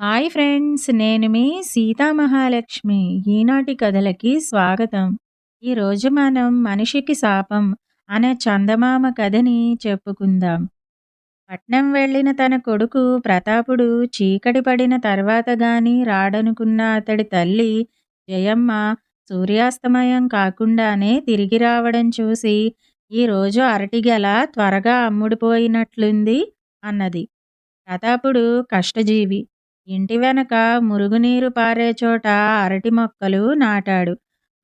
Hi friends నేను మీ సీతామహాలక్ష్మి ఈనాటి కథలకి స్వాగతం. ఈరోజు మనం మనిషికి శాపం అనే చందమామ కథని చెప్పుకుందాం. పట్నం వెళ్ళిన తన కొడుకు ప్రతాపుడు చీకటి పడిన తర్వాత గాని రాడనుకున్న అతడి తల్లి జయమ్మ సూర్యాస్తమయం కాకుండానే తిరిగి రావడం చూసి ఈరోజు అరటిగెల త్వరగా అమ్ముడుపోయినట్లుంది అన్నది. ప్రతాపుడు కష్టజీవి. ఇంటి వెనక మురుగునీరు పారే చోట అరటి మొక్కలు నాటాడు.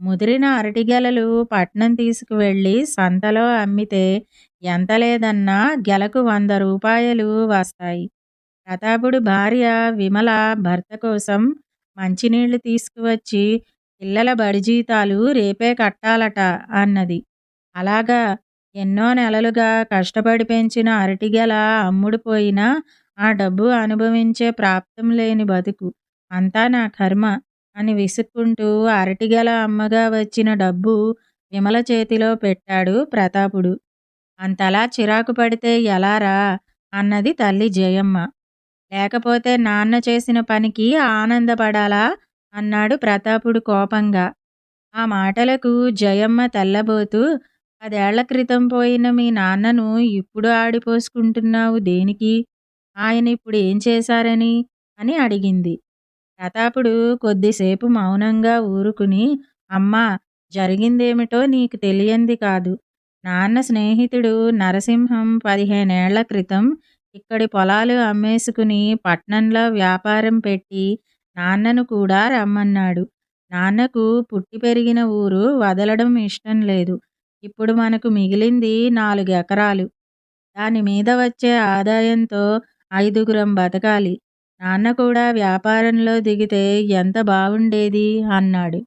ముదిరిన అరటిగెలలు పట్నం తీసుకువెళ్ళి సంతలో అమ్మితే ఎంత లేదన్నా గెలకు వంద రూపాయలు వస్తాయి. ప్రతాపుడు భార్య విమల భర్త కోసం మంచినీళ్ళు తీసుకువచ్చి పిల్లల బడి జీతాలు రేపే కట్టాలట అన్నది. అలాగా ఎన్నో నెలలుగా కష్టపడి పెంచిన అరటిగెల అమ్ముడుపోయినా ఆ డబ్బు అనుభవించే ప్రాప్తం లేని బతుకు. అంతా నా కర్మ అని విసుక్కుంటూ అరటిగల అమ్మగా వచ్చిన డబ్బు విమల చేతిలో పెట్టాడు ప్రతాపుడు. అంతలా చిరాకు పడితే ఎలారా అన్నది తల్లి జయమ్మ. లేకపోతే నాన్న చేసిన పనికి ఆనందపడాలా? అన్నాడు ప్రతాపుడు కోపంగా. ఆ మాటలకు జయమ్మ తెల్లబోతూ పదేళ్ళ క్రితం పోయిన మీ నాన్నను ఇప్పుడు ఆడిపోసుకుంటున్నావు దేనికి? ఆయన ఇప్పుడు ఏం చేశారని? అని అడిగింది. ప్రతాపుడు కొద్దిసేపు మౌనంగా ఊరుకుని అమ్మా జరిగిందేమిటో నీకు తెలియంది కాదు. నాన్న స్నేహితుడు నరసింహం పదిహేనేళ్ళ క్రితం ఇక్కడి పొలాలు అమ్మేసుకుని పట్నంలో వ్యాపారం పెట్టి నాన్నను కూడా రమ్మన్నాడు. నాన్నకు పుట్టి పెరిగిన ఊరు వదలడం ఇష్టం లేదు. ఇప్పుడు మనకు మిగిలింది నాలుగు ఎకరాలు. దాని మీద వచ్చే ఆదాయంతో ఐదుగురం బతకాలి. నాన్న కూడా వ్యాపారంలో దిగితే ఎంత బావుండేది అన్నాడు.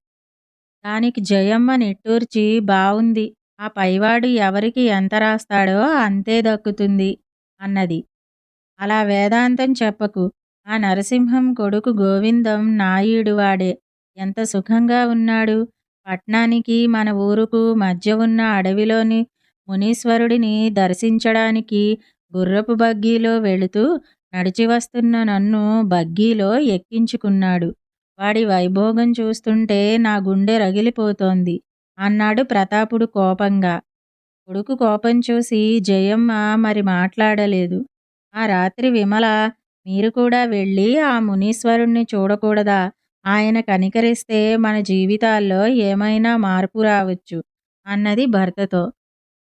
దానికి జయమ్మ నిట్టూర్చి బావుంది. ఆ పైవాడు ఎవరికి ఎంత రాస్తాడో అంతే దక్కుతుంది అన్నది. అలా వేదాంతం చెప్పకు. ఆ నరసింహం కొడుకు గోవిందం నాయుడు వాడే ఎంత సుఖంగా ఉన్నాడు. పట్నానికి మన ఊరుకు మధ్య ఉన్న అడవిలోని మునీశ్వరుడిని దర్శించడానికి గుర్రపు బగ్గీలో వెళుతూ నడిచి వస్తున్న నన్ను బగ్గీలో ఎక్కించుకున్నాడు. వాడి వైభోగం చూస్తుంటే నా గుండె రగిలిపోతోంది. అన్నాడు ప్రతాపుడు కోపంగా. కొడుకు కోపం చూసి జయమ్మ మరి మాట్లాడలేదు. ఆ రాత్రి విమల మీరు కూడా వెళ్ళి ఆ మునీశ్వరుణ్ణి చూడకూడదా? ఆయన కనికరిస్తే మన జీవితాల్లో ఏమైనా మార్పు రావచ్చు అన్నది భర్తతో.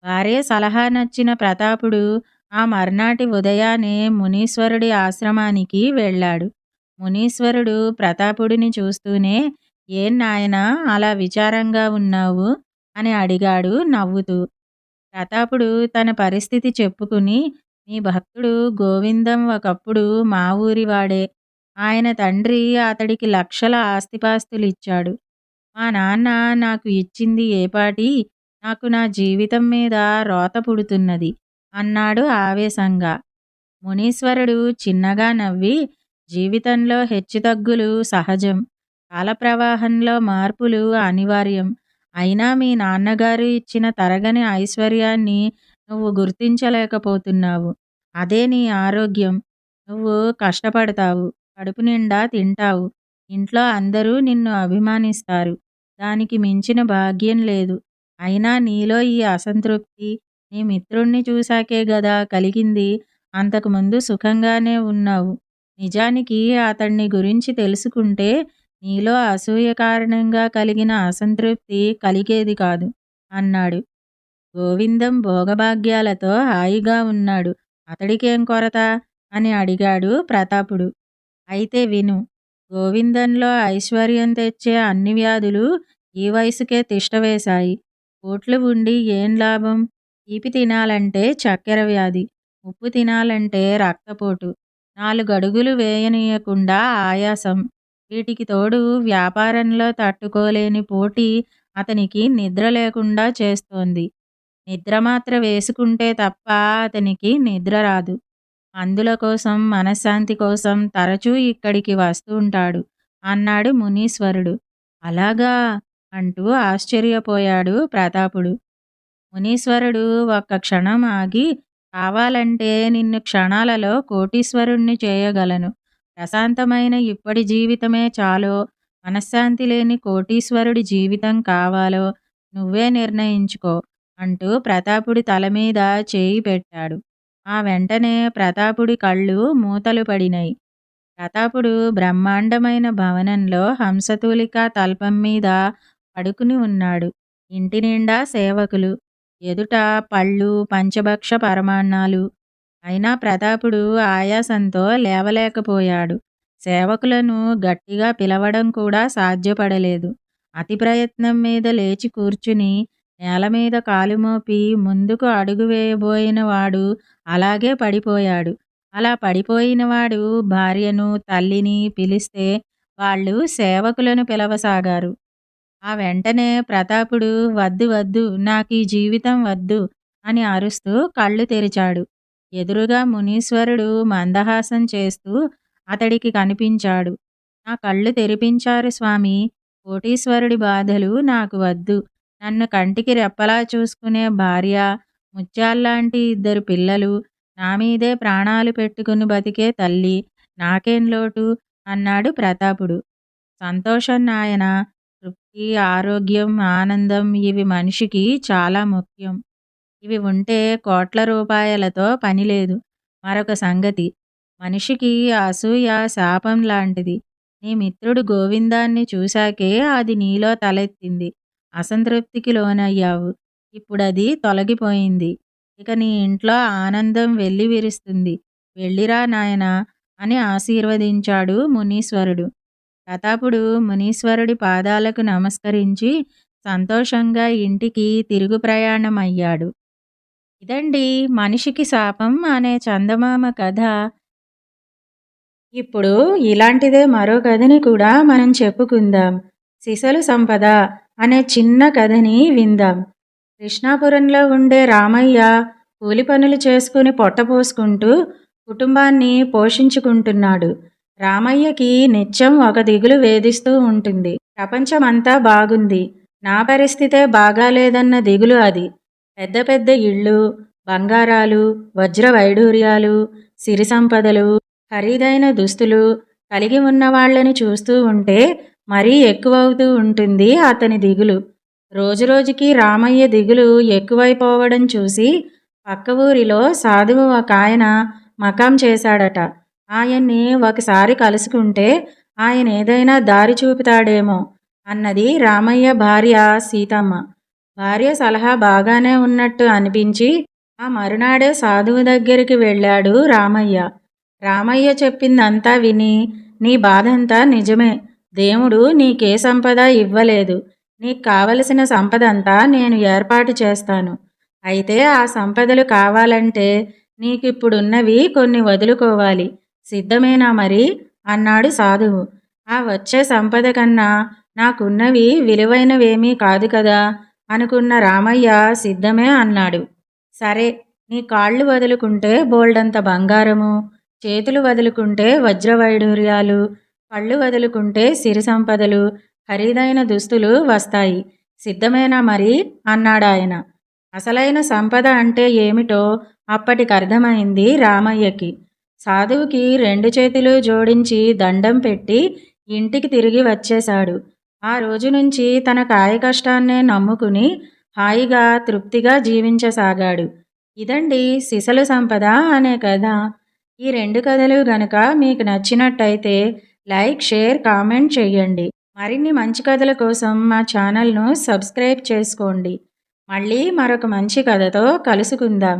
భార్య సలహా నచ్చిన ప్రతాపుడు ఆ మర్నాటి ఉదయాన్నే మునీశ్వరుడి ఆశ్రమానికి వెళ్ళాడు. మునీశ్వరుడు ప్రతాపుడిని చూస్తూనే ఏం నాయనా అలా విచారంగా ఉన్నావు? అని అడిగాడు నవ్వుతూ. ప్రతాపుడు తన పరిస్థితి చెప్పుకుని మీ భక్తుడు గోవిందం ఒకప్పుడు మా ఊరివాడే ఆయన తండ్రి అతడికి లక్షల ఆస్తిపాస్తులు ఇచ్చాడు మా నాన్న నాకు ఇచ్చింది ఏపాటి నాకు నా జీవితం మీద రోత పుడుతున్నది. అన్నాడు ఆవేశంగా. మునీశ్వరుడు చిన్నగా నవ్వి జీవితంలో హెచ్చుతగ్గులు సహజం. కాలప్రవాహంలో మార్పులు అనివార్యం. అయినా మీ నాన్నగారు ఇచ్చిన తరగని ఐశ్వర్యాన్ని నువ్వు గుర్తించలేకపోతున్నావు. అదే నీ ఆరోగ్యం. నువ్వు కష్టపడతావు. కడుపు నిండా తింటావు. ఇంట్లో అందరూ నిన్ను అభిమానిస్తారు. దానికి మించిన భాగ్యం లేదు. అయినా నీలో ఈ అసంతృప్తి నీ మిత్రుణ్ణి చూశాకే గదా కలిగింది. అంతకుముందు సుఖంగానే ఉన్నావు. నిజానికి అతన్ని గురించి తెలుసుకుంటే నీలో అసూయ కారణంగా కలిగిన అసంతృప్తి కలిగేది కాదు అన్నాడు. గోవిందం భోగభాగ్యాలతో హాయిగా ఉన్నాడు. అతడికేం కొరత? అని అడిగాడు ప్రతాపుడు. అయితే విను గోవిందంలో ఐశ్వర్యం తెచ్చే అన్ని వ్యాధులు ఈ వయసుకే తిష్టవేశాయి కోట్లు ఉండి ఏం లాభం? తీపి తినాలంటే చక్కెర వ్యాధి ఉప్పు తినాలంటే రక్తపోటు. నాలుగు అడుగులు వేయనీయకుండా ఆయాసం. వీటికి తోడు వ్యాపారంలో తట్టుకోలేని పోటీ అతనికి నిద్ర లేకుండా చేస్తోంది. నిద్ర మాత్ర వేసుకుంటే తప్ప అతనికి నిద్ర రాదు. మందుల కోసం మనశ్శాంతి కోసం తరచూ ఇక్కడికి వస్తూ ఉంటాడు అన్నాడు మునీశ్వరుడు. అలాగా? అంటూ ఆశ్చర్యపోయాడు ప్రతాపుడు. మునీశ్వరుడు ఒక్క క్షణం ఆగి కావాలంటే నిన్ను క్షణాలలో కోటీశ్వరుణ్ణి చేయగలను. ప్రశాంతమైన ఇప్పటి జీవితమే చాలో. మనశ్శాంతి లేని కోటీశ్వరుడి జీవితం కావాలో. నువ్వే నిర్ణయించుకో అంటూ ప్రతాపుడి తల మీద చేయి పెట్టాడు. ఆ వెంటనే ప్రతాపుడి కళ్ళు మూతలు పడినాయి. ప్రతాపుడు బ్రహ్మాండమైన భవనంలో హంసతూలిక తల్పం మీద పడుకుని ఉన్నాడు. ఇంటి నిండా సేవకులు. ఎదుట పళ్ళు పంచభక్ష పరమాన్నాలు. అయినా ప్రతాపుడు ఆయాసంతో లేవలేకపోయాడు. సేవకులను గట్టిగా పిలవడం కూడా సాధ్యపడలేదు. అతి ప్రయత్నం మీద లేచి కూర్చుని నేల మీద కాలు మోపి ముందుకు అడుగు వేయబోయిన వాడు అలాగే పడిపోయాడు. అలా పడిపోయిన వాడు భార్యను తల్లిని పిలిస్తే వాళ్ళు సేవకులను పిలవసాగారు. ఆ వెంటనే ప్రతాపుడు వద్దు వద్దు నాకు ఈ జీవితం వద్దు అని అరుస్తూ కళ్ళు తెరిచాడు. ఎదురుగా మునీశ్వరుడు మందహాసం చేస్తూ అతడికి కనిపించాడు. నా కళ్ళు తెరిపించారు స్వామి. కోటీశ్వరుడి బాధలు నాకు వద్దు. నన్ను కంటికి రెప్పలా చూసుకునే భార్య ముత్యాల్లాంటి ఇద్దరు పిల్లలు నా మీదే ప్రాణాలు పెట్టుకుని బతికే తల్లి నాకేం లోటు? అన్నాడు ప్రతాపుడు. సంతోషం నాయన. ఈ ఆరోగ్యం ఆనందం ఇవి మనిషికి చాలా ముఖ్యం. ఇవి ఉంటే కోట్ల రూపాయలతో పని లేదు. మరొక సంగతి మనిషికి అసూయ శాపం లాంటిది. నీ మిత్రుడు గోవిందాన్ని చూశాకే అది నీలో తలెత్తింది. అసంతృప్తికి లోనయ్యావు. ఇప్పుడది తొలగిపోయింది. ఇక నీ ఇంట్లో ఆనందం వెళ్ళి విరుస్తుంది వెళ్ళిరా నాయనా అని ఆశీర్వదించాడు మునీశ్వరుడు. ప్రతాపుడు మునీశ్వరుడి పాదాలకు నమస్కరించి సంతోషంగా ఇంటికి తిరుగు ప్రయాణం అయ్యాడు ఇదండి మనిషికి శాపం అనే చందమామ కథ. ఇప్పుడు ఇలాంటిదే మరో కథని కూడా మనం చెప్పుకుందాం. సిసలు సంపద అనే చిన్న కథని విందాం. కృష్ణాపురంలో ఉండే రామయ్య కూలి పనులు చేసుకుని పొట్టపోసుకుంటూ కుటుంబాన్ని పోషించుకుంటున్నాడు. రామయ్యకి నిత్యం ఒక దిగులు వేధిస్తూ ఉంటుంది. ప్రపంచమంతా బాగుంది. నా పరిస్థితే బాగాలేదన్న దిగులు అది. పెద్ద పెద్ద ఇళ్ళు బంగారాలు వజ్ర వైడూర్యాలు సిరి సంపదలు ఖరీదైన దుస్తులు కలిగి ఉన్న వాళ్ళని చూస్తూ ఉంటే మరీ ఎక్కువవుతూ ఉంటుంది అతని దిగులు. రోజురోజుకి రామయ్య దిగులు ఎక్కువైపోవడం చూసి పక్క ఊరిలో సాధువు ఒక ఆయన మకాం చేశాడట. ఆయన్ని ఒకసారి కలుసుకుంటే ఆయన ఏదైనా దారి చూపుతాడేమో అన్నది రామయ్య భార్య సీతమ్మ. భార్య సలహా బాగానే ఉన్నట్టు అనిపించి ఆ మరునాడే సాధువు దగ్గరికి వెళ్ళాడు రామయ్య. రామయ్య చెప్పిందంతా విని నీ బాధంతా నిజమే. దేవుడు నీకే సంపద ఇవ్వలేదు. నీకు కావలసిన సంపదంతా నేను ఏర్పాటు చేస్తాను. అయితే ఆ సంపదలు కావాలంటే నీకిప్పుడున్నవి కొన్ని వదులుకోవాలి. సిద్ధమేనా మరి? అన్నాడు సాధువు. ఆ వచ్చే సంపద కన్నా నాకున్నవి విలువైనవేమీ కాదు కదా? అనుకున్న రామయ్య సిద్ధమే అన్నాడు. సరే నీ కాళ్ళు వదులుకుంటే బోల్డంత బంగారము చేతులు వదులుకుంటే వజ్రవైడూర్యాలు పళ్ళు వదులుకుంటే సిరి సంపదలు ఖరీదైన దుస్తులు వస్తాయి. సిద్ధమేనా మరి? అన్నాడాయన అసలైన సంపద అంటే ఏమిటో అప్పటికి అర్థమైంది రామయ్యకి. సాధువుకి రెండు చేతులు జోడించి దండం పెట్టి ఇంటికి తిరిగి వచ్చేశాడు. ఆ రోజు నుంచి తన కాయ కష్టాన్నే నమ్ముకుని హాయిగా తృప్తిగా జీవించసాగాడు. ఇదండి సిసలు సంపద అనే కథ. ఈ రెండు కథలు గనక మీకు నచ్చినట్టయితే లైక్ షేర్ కామెంట్ చేయండి. మరిన్ని మంచి కథల కోసం మా ఛానల్ను సబ్స్క్రైబ్ చేసుకోండి. మళ్ళీ మరొక మంచి కథతో కలుసుకుందాం.